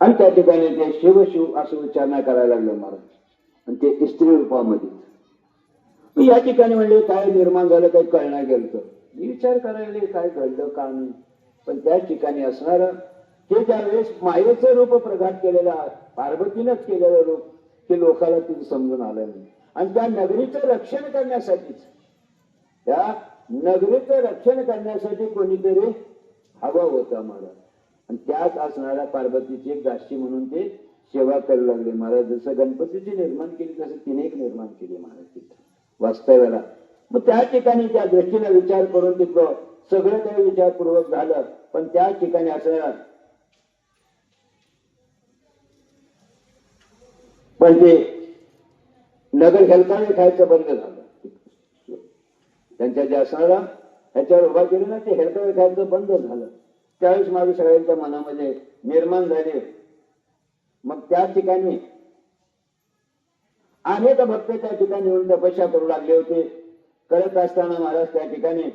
आणि त्या ठिकाणी ते शिव शिव असं उच्चारणा करायला लागलं महाराज. आणि ते स्त्री रूपामध्ये. या ठिकाणी म्हणजे काय निर्माण झालं काही कळणार गेलं तर. मी विचार करायला काय घडलं का नाही? पण त्या ठिकाणी असणार हे ज्यावेळेस मायेचं रूप प्रघात केलेलं पार्वतीनंच केलेलं रूप ते लोकाला तिथे समजून आलं नाही. आणि त्या नगरीचं रक्षण करण्यासाठीच त्या नगरीचं रक्षण करण्यासाठी कोणीतरी हवा होता महाराज. आणि त्याच असणाऱ्या पार्वतीची एक दासी म्हणून ते सेवा करू लागले. महाराज जसं गणपतीची निर्माण केली तसं तिने एक निर्माण केली महाराज तिथं वास्तव्याला. मग त्या ठिकाणी त्या दृष्टीने विचार करून तिथं सगळं काही विचारपूर्वक झालं पण त्या ठिकाणी असं पण ते नगर हेलकावे खायचं बंद झालं. त्यांच्या ज्या असणारा ह्याच्यावर उभा केली ना ते हेलकावे खायचं बंद झालं. त्यावेळेस माझ्या सगळ्यांच्या मनामध्ये निर्माण झाले. मग त्या ठिकाणी अनेक भक्त त्या ठिकाणी येऊन तपस्या करू लागले होते. करत असताना महाराज त्या ठिकाणी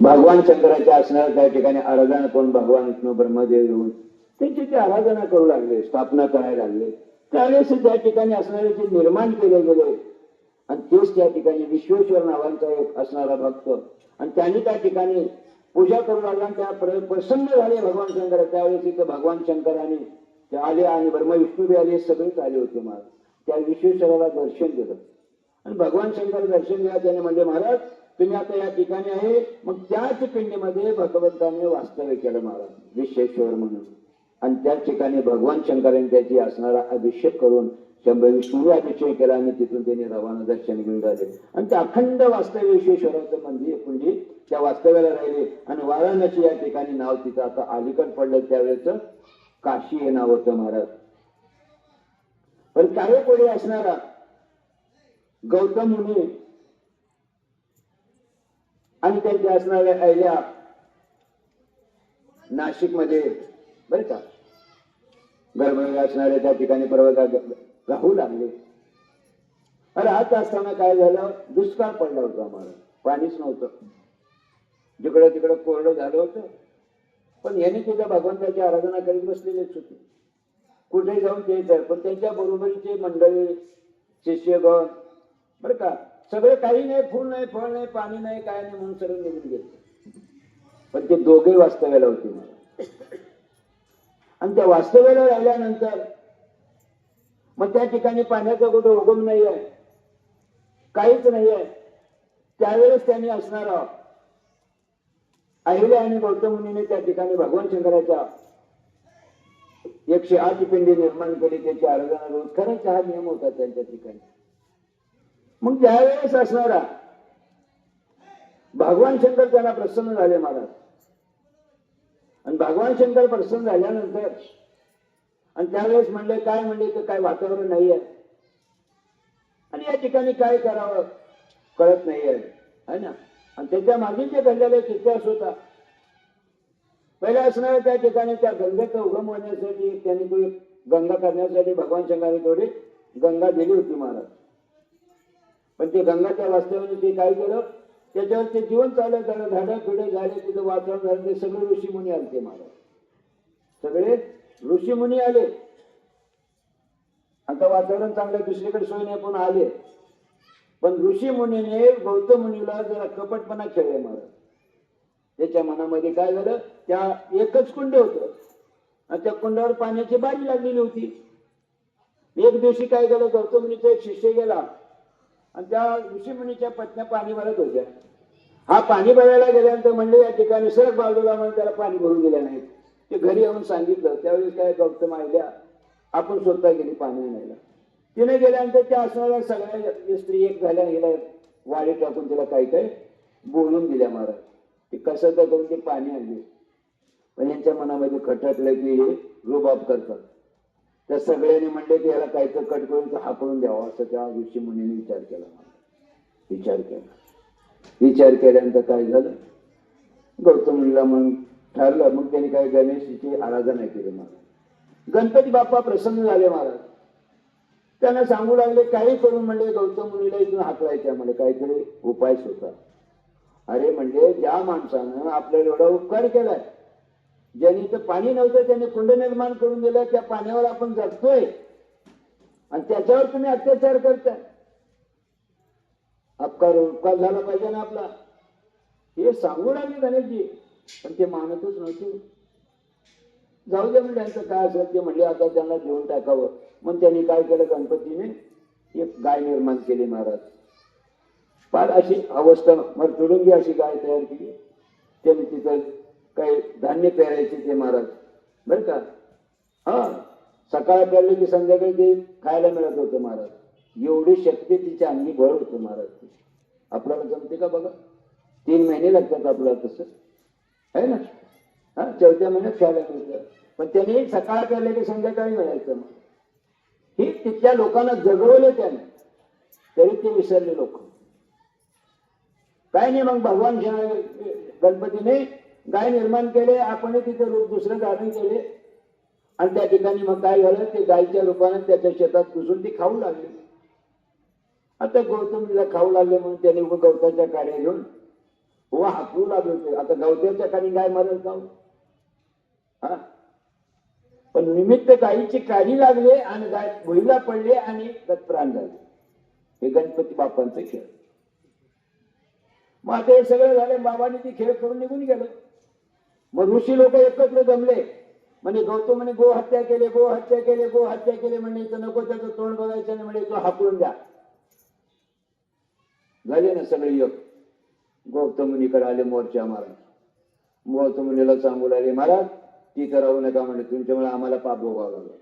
भगवान शंकराच्या असणाऱ्या त्या ठिकाणी आराधना करून भगवान विष्णू ब्रह्मदेव येऊन त्यांची ते आराधना करू लागले स्थापना करायला लागले. त्यावेळेस त्या ठिकाणी असणारे जे निर्माण केले गेले. आणि तेच त्या ठिकाणी विश्वेश्वर नावांचा एक असणारा भक्त. आणि त्यांनी त्या ठिकाणी पूजा करू लागला त्या प्रसन्न झाले भगवान शंकर. त्यावेळेस तिथं भगवान शंकराने ते आले आणि ब्रह्मविष्णू बी आले सगळेच आले होते महाराज त्या विश्वेश्वराला दर्शन दिलं आणि भगवान शंकर दर्शन घ्या त्याने म्हणजे महाराज तुम्ही आता या ठिकाणी आहे. मग त्याच पिंडीमध्ये भगवंताने वास्तव्य केलं महाराज विश्वेश्वर म्हणून. आणि त्या ठिकाणी भगवान शंकराने त्याची असणारा अभिषेक करून शंभर विष्णू अभिषेक केला आणि तिथून त्यांनी रवाना दर्शन घेऊन राहिले. आणि ते अखंड वास्तव्य विश्वेश्वराचं मंदिर कुंडी त्या वास्तव्याला राहिले. आणि वाराणसी या ठिकाणी नाव तिथं आता अलीकड पडलं त्यावेळेच काशी हे नाव होतं महाराज. पण काही पुढे असणारा गौतम मुनी आणि त्यांच्या असणाऱ्या अहिल्या नाशिकमध्ये का गर्भवती असणाऱ्या त्या ठिकाणी पर्वता राहू लागले. राहत असताना काय झालं? दुष्काळ पडला होता आम्हाला. पाणीच नव्हतं. जिकडं तिकडं कोरडं झालं होतं. पण याने तिथं भगवंताची आराधना करीत बसलेलेच होते. कुठे जाऊन ते तर पण त्यांच्या बरोबरीचे मंडळी शिष्यगण बरं का सगळं काही नाही फूल नाही फळ नाही पाणी नाही काय नाही म्हणून सगळं निघून गेले. पण ते दोघे वास्तव्याला होते. आणि त्या वास्तव्याला राहिल्यानंतर मग त्या ठिकाणी पाण्याचा कुठं उगम नाही आहे काहीच नाही आहे त्यावेळेस त्यांनी असणार अहिल्या आणि गौतम मुनीने त्या ठिकाणी भगवान शंकराच्या एकशे आठ पिंडी निर्माण केली त्याची आराधना रोज खरंच हा नियम होता त्यांच्या ठिकाणी. मग त्यावेळेस असणारा भगवान शंकर त्यांना प्रसन्न झाले महाराज. आणि भगवान शंकर प्रसन्न झाल्यानंतर आणि त्यावेळेस म्हणले काय म्हणले तर काय वातावरण नाही आहे आणि या ठिकाणी काय करावं? कळत नाही आहे है ना? आणि त्याच्यामागे जे घडलेला एक इतिहास होता. पहिल्या असणाऱ्या त्या ठिकाणी त्या गंगेचा उगम होण्यासाठी त्यांनी तो गंगा करण्यासाठी भगवान शंकराने थोडी गंगा दिली होती महाराज. पण ते गंगाच्या वास्तवाने ते काय केलं? त्याच्यावर ते जीवन चाललं झालं झाडं फिडे झाले तिथं वातावरण झालं ते सगळे ऋषीमुनी आले ते महाराज. सगळे ऋषीमुनी आले. आता वातावरण चांगलं दुसरीकडे सोय नाही पण आले. पण ऋषी मुनीने गौतम मुनीला जरा कपटपणा खेळले महाराज. त्याच्या मनामध्ये काय झालं त्या एकच कुंड होत. आणि त्या कुंडावर पाण्याची बारी लागलेली होती. एक दिवशी काय झालं गौतम मुनीचा एक शिष्य गेला. आणि त्या ऋषीमुनीच्या पत्न्या पाणी भरत होत्या. हा पाणी भरायला गेल्यानंतर म्हणले या ठिकाणी सरक बाजूला म्हणून त्याला पाणी भरून दिलं नाहीत ते घरी येऊन सांगितलं. त्यावेळेस काय गौतम आयल्या आपण स्वतः गेली पाणी आणायला. तिने गेल्यानंतर त्या असणाऱ्या सगळ्या स्त्री एक झाल्या गेल्या वाडी टाकून तिला काही काही बोलून दिल्या महाराज. ते कसं तर करून ते पाणी आणले. पण यांच्या मनामध्ये खटकलं की हे रुबाब करतात. त्या सगळ्यांनी म्हणले की याला काहीतरी कट करून तो द्यावा असं त्या ऋषी मुनीने विचार केला मला विचार केला. विचार केल्यानंतर काय झालं? गौतम मुनीला मग ठरलं मग त्यांनी काय गणेशची आराधना केली मला गणपती बाप्पा प्रसन्न झाले महाराज. त्यांना सांगू लागले काही करून म्हणले गौतम मुनीला इथून हाकलायच्या म्हणजे काहीतरी उपाय होता अरे म्हणजे ज्या माणसानं आपल्याला एवढा उपकार केलाय ज्यांनी इथं पाणी नव्हतं त्यांनी कुंड निर्माण करून दिलं त्या पाण्यावर आपण जगतोय. आणि त्याच्यावर तुम्ही अत्याचार करताय. अपकार उपकार झाला पाहिजे ना आपला. हे सांगू लागले गणेशजी. पण ते मानतच नव्हते. जाऊ दे म्हणजे यांचं काय असेल ते म्हणले आता त्यांना घेऊन टाकावं. मग त्यांनी काय केलं गणपतीने? एक गाय निर्माण केली महाराज. फार अशी अवस्था मग तुडुंगी अशी गाय तयार केली. त्यांनी तिथं काही धान्य पेरायचे ते महाराज. बरं का? हा. सकाळ पेरले की संध्याकाळी ते खायला मिळत होतं महाराज. एवढी शक्ती तिच्या अंगी भर होते महाराज. आपल्याला जमते का बघा? तीन महिने लागतात आपल्याला तसं. आहे ना? हा चौथ्या महिन्यात खायला पाहिजे पण त्याने सकाळ केले की संध्याकाळी मिळायचं मग. ही तिथल्या लोकांना जगवलं त्याने. तरी ते विसरले लोक. काय नाही मग भगवान गणपतीने गाय निर्माण केले आपण तिथे रूप दुसरं गाणं केले आणि त्या ठिकाणी मग काय झालं ते गायच्या रूपाने त्याच्या शेतात घुसून ती खाऊ लागली. आता गौतमीला खाऊ लागले म्हणून त्याने उभं गवताच्या काड्या घेऊन वा हाकलू लागले आता गवत्याच्या खाली गाय मरत जाऊ हा? पण निमित्त गायीची काळी लागले आणि गाय भुईला पडले आणि प्राण झाले. हे गणपती बाप्पांचे खेळ. मग आता हे सगळं झालं बाबांनी ती खेळ करून निघून गेलं. मग ऋषी लोक एकत्र जमले. म्हणजे गौतम म्हणे गो हत्या केले गो हत्या केले गो हत्या केले म्हणजे तर नको त्याचं तोंड बघायचं म्हणे म्हणजे तो हाकून द्या. झाले ना सगळे योग. गौतमुनीकडे आले मोर्चा महाराज गौतमुनीला सांगू लागले महाराज ती करावं नका म्हणजे तुमच्यामुळे आम्हाला पाप भोगावं लागलं.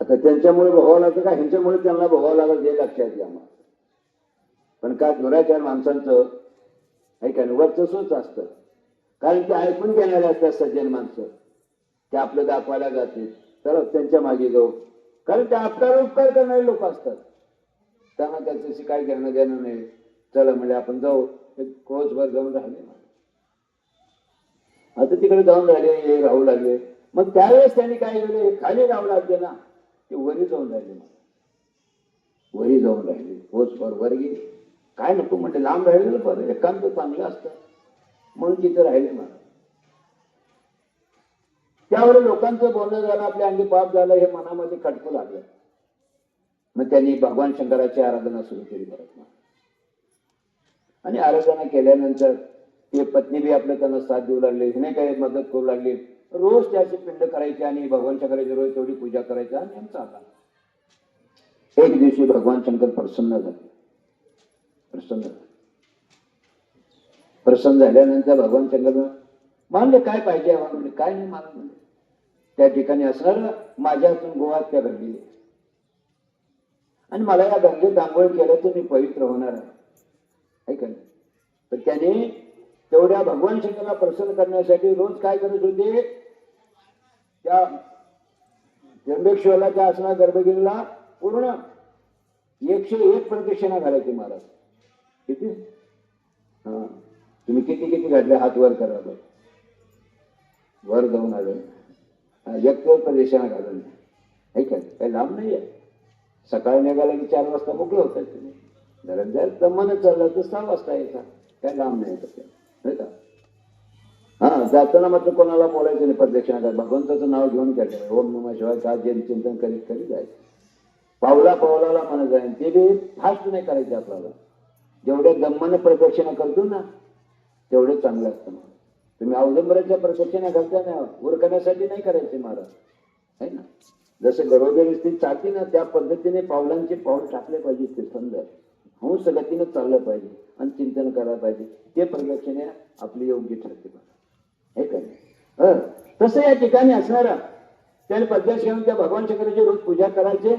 आता त्यांच्यामुळे भोगावं लागतं का? ह्यांच्यामुळे त्यांना भोगावं लागलं हे लक्षात घ्या आम्हाला पण काय दुराचार माणसांचं ऐका वर्चस्वच असतं. कारण ते ऐकून घेणारे असतात सज्जन माणसं. ते आपलं दाखवायला जाते. तर त्यांच्या मागे जाऊ. कारण ते अपकार उपकार करणारे लोक असतात. त्यांना त्याच्याशी काय घेणं देणं नाही. चला म्हणजे आपण जाऊ. कोसभर जाऊन राहिले. आता तिकडे जाऊन राहिले हे राहू लागले. मग त्यावेळेस त्यांनी काय केलं? खाली राहू लागले ना. ते वरी जाऊन राहिले. वरी जाऊन राहिले. कोसभर वर गेले काय नको म्हणजे लांब राहिलेलं बरं एकांत चांगलं असतं. म्हणून तिथे राहिले मला त्यावर लोकांचं बोलणं झालं आपल्या अंगी पाप झालं हे मनामध्ये खटकू लागलं. मग त्यांनी भगवान शंकराची आराधना सुरू केली परत मग. आणि आराधना केल्यानंतर ते पत्नी बी आपलं त्यांना साथ देऊ लागले हिने काही मदत करू लागली. रोज त्याची पिंड करायची आणि भगवान शंकराची रोज तेवढी पूजा करायची आणि आमचा आला एक दिवशी भगवान शंकर प्रसन्न झाले. प्रसन्न झाले. प्रसन्न झाल्यानंतर भगवान शंकर मानले काय पाहिजे? आम्हाला काय नाही मला त्या ठिकाणी असणार माझ्या हातून गोवा त्या घडली आणि मला या गंगेत आंघोळ केलं तर मी पवित्र होणार आहे. ऐका तर त्याने तेवढ्या भगवान शंकरला प्रसन्न करण्यासाठी रोज काय करत होते? त्या त्र्यंबेश्वरला त्या असणार गर्भगिरीला पूर्ण एकशे एक प्रदक्षिणा घालायची महाराज. किती? हा. तुम्ही किती किती घडले हात वर करा बघ वर जाऊन आले. हा, एक प्रदक्षिणा घालून. ऐका काही लांब नाही आहे. सकाळी निघाला की चार वाजता मोकळं होतात तुम्ही. जरा जर दमानं चाललं तर सहा वाजता यायचा काय काम नाही का हा जाताना मात्र कोणाला बोलायचं नाही प्रदक्षिणा कर. भगवंताचं नाव घेऊन घ्यायचं ओम नमः शिवाय का जे चिंतन करीत करीत जायचं? पावला पावलाला म्हणत जाईल ते बी फास्ट नाही करायचे आपल्याला. जेवढ्या दम्मानं प्रदक्षिणा करतो ना तेवढे चांगलं असतं मग तुम्ही अवदंबराच्या प्रदक्षिणा घालता ना उरकण्यासाठी नाही करायचे महाराज. है ना? जसं घरोघरी स्थित चालते ना त्या पद्धतीने पावलांचे पाऊल टाकले पाहिजे ते समजा हंस गतीनं चाललं पाहिजे आणि चिंतन करायला पाहिजे. ते प्रदक्षिणे आपली योग्य ठरते बघा. हे काय तसं या ठिकाणी असणारा त्याने पद्धत त्या भगवान शंकराची रोज पूजा करायचे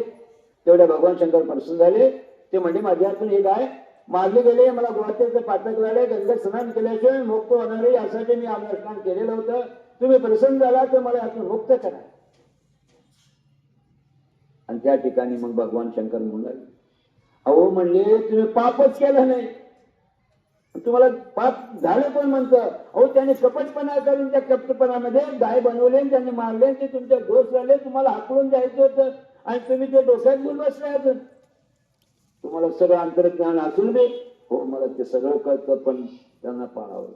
तेवढ्या भगवान शंकर प्रसन्न झाले. ते म्हणजे माझ्या हातून हे गाय मारले गेले मला गुवाहाटीचं पाठक लागले गंगा स्नान केल्याशिवाय मुक्त होणारे यासाठी मी स्नान केलेलं होतं. तुम्ही प्रसन्न झाला तर मला यातून मुक्त करा. आणि त्या ठिकाणी मग भगवान शंकर म्हणाले अहो म्हणले तुम्ही पापच केलं नाही. तुम्हाला पाप झालं कोण म्हणतं? अहो त्याने कपटपणा करून त्या कपटपणामध्ये गाय बनवले त्यांनी मारले ते तुमच्या दोष झाले तुम्हाला हाकलून जायचं होतं. आणि तुम्ही ते डोक्यात घेऊन बसले अजून. तुम्हाला सगळं अंतर्ज्ञान असून बी. हो मला ते सगळं कळतं पण त्यांना पाळावं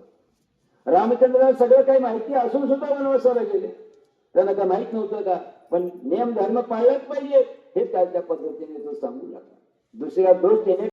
रामचंद्राला सगळं काही माहिती असून सुद्धा वनवासाला गेले. त्यांना काय माहीत नव्हतं का? पण नियम धर्म पाळलाच पाहिजे. हे त्या त्या पद्धतीने तो सांगू लागला. दुसऱ्या दृष्टीने